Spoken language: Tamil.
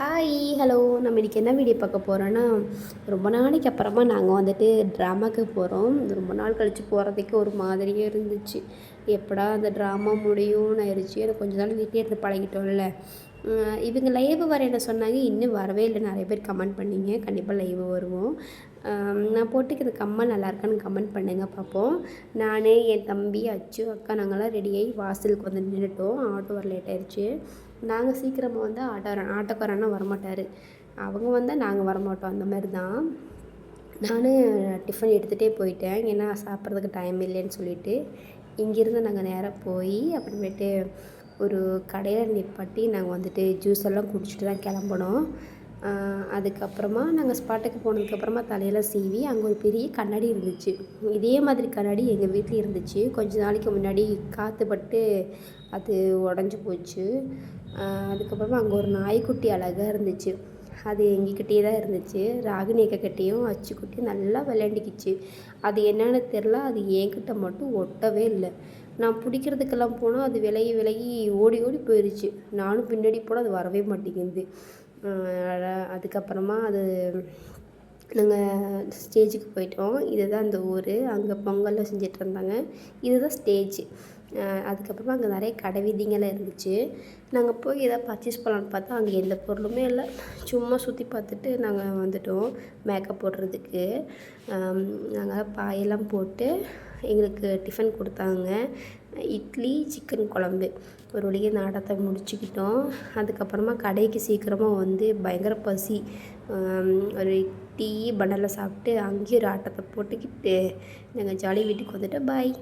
ஹாய் ஹலோ நம்ம இன்றைக்கி என்ன வீடியோ பார்க்க போகிறோன்னா ரொம்ப நாளைக்கு அப்புறமா நாங்கள் வந்துட்டு ட்ராமாவுக்கு போகிறோம் ரொம்ப நாள் கழித்து போகிறதுக்கு ஒரு மாதிரியே இருந்துச்சு. எப்படா அந்த ட்ராமா முடியும்னு ஆயிடுச்சு எனக்கு கொஞ்ச நாள் வீட்டிலே இருந்து பழகிட்டோம்ல. இவங்க லைவ் வர என்ன சொன்னாங்க? இன்னும் வரவே இல்லை. நிறைய பேர் கமெண்ட் பண்ணிங்க. கண்டிப்பாக லைவ் வருவோம். நான் போட்டுக்கிற கம்மல். நல்லா இருக்கான்னு கமெண்ட் பண்ணுங்கள் பார்ப்போம். நான் என் தம்பி அச்சு அக்கா நாங்கள்லாம் ரெடியாகி வாசலுக்கு வந்து நின்றுட்டோம் ஆட்டோ வர லேட் ஆயிடுச்சு நாங்கள் சீக்கிரமாக வந்து ஆட்டோ ஆட்டோக்காரன்னா வரமாட்டார். அவங்க வந்தால் நாங்கள் வரமாட்டோம். அந்த மாதிரி தான் நான் டிஃபன் எடுத்துகிட்டே போயிட்டேன். ஏன்னா சாப்பிட்றதுக்கு டைம் இல்லைன்னு சொல்லிட்டு. இங்கேருந்து நாங்கள் நேராக போய் அப்புறமேட்டு ஒரு கடையில் நிப்பாட்டி நாங்கள் வந்துட்டு ஜூஸ் எல்லாம் குடிச்சிட்டு தான் கிளம்புனோம். அதுக்கப்புறமா நாங்கள் ஸ்பாட்டுக்கு போனதுக்கப்புறமா தலையெல்லாம் சீவி அங்கே ஒரு பெரிய கண்ணாடி இருந்துச்சு. இதே மாதிரி கண்ணாடி எங்கள் வீட்டில் இருந்துச்சு. கொஞ்ச நாளைக்கு முன்னாடி காற்று பட்டு அது உடஞ்சி போச்சு. அதுக்கப்புறமா அங்கே ஒரு நாய்க்குட்டி அழகாக இருந்துச்சு. அது எங்கக்கிட்டே தான் இருந்துச்சு. ராகினி அக்காக்கிட்டேயும் அச்சுக்குட்டியும் நல்லா விளையாண்டிக்கிச்சு. அது என்னென்னு தெரில அது என்கிட்ட மட்டும் ஒட்டவே இல்லை. நான் பிடிக்கிறதுக்கெல்லாம் போனால் அது விலகி விலகி ஓடி ஓடி போயிடுச்சு நானும் பின்னாடி போனால் அது வரவே மாட்டேங்குது. அதுக்கப்புறமா அது நாங்கள் ஸ்டேஜுக்கு போயிட்டோம். இதுதான் அந்த ஊர். அங்கே பொங்கல்லாம் செஞ்சிட்டு இருந்தாங்க. இதுதான் ஸ்டேஜ் அதுக்கப்புறமா அங்கே நிறைய கடை வீதிங்கெல்லாம் இருந்துச்சு. நாங்கள் போய் எதாவது பர்ச்சேஸ் பண்ணலான்னு பார்த்தா அங்கே எந்த பொருளுமே இல்லை. சும்மா சுற்றி பார்த்துட்டு நாங்கள் வந்துட்டோம் மேக்கப் போடுறதுக்கு. நாங்கள் பாயெல்லாம் போட்டு எங்களுக்கு டிஃபன் கொடுத்தாங்க. இட்லி சிக்கன் குழம்பு. ஒரு வழியாக நாடகத்தை முடிச்சுக்கிட்டோம். அதுக்கப்புறமா கடைக்கு சீக்கிரமாக வந்து பயங்கர பசி. ஒரு டீ பன்னரில் சாப்பிட்டு அங்கேயும் ஒரு ஆட்டத்தை போட்டுக்கிட்டு நாங்கள் ஜாலி வீட்டுக்கு வந்துவிட்டோம் பாய்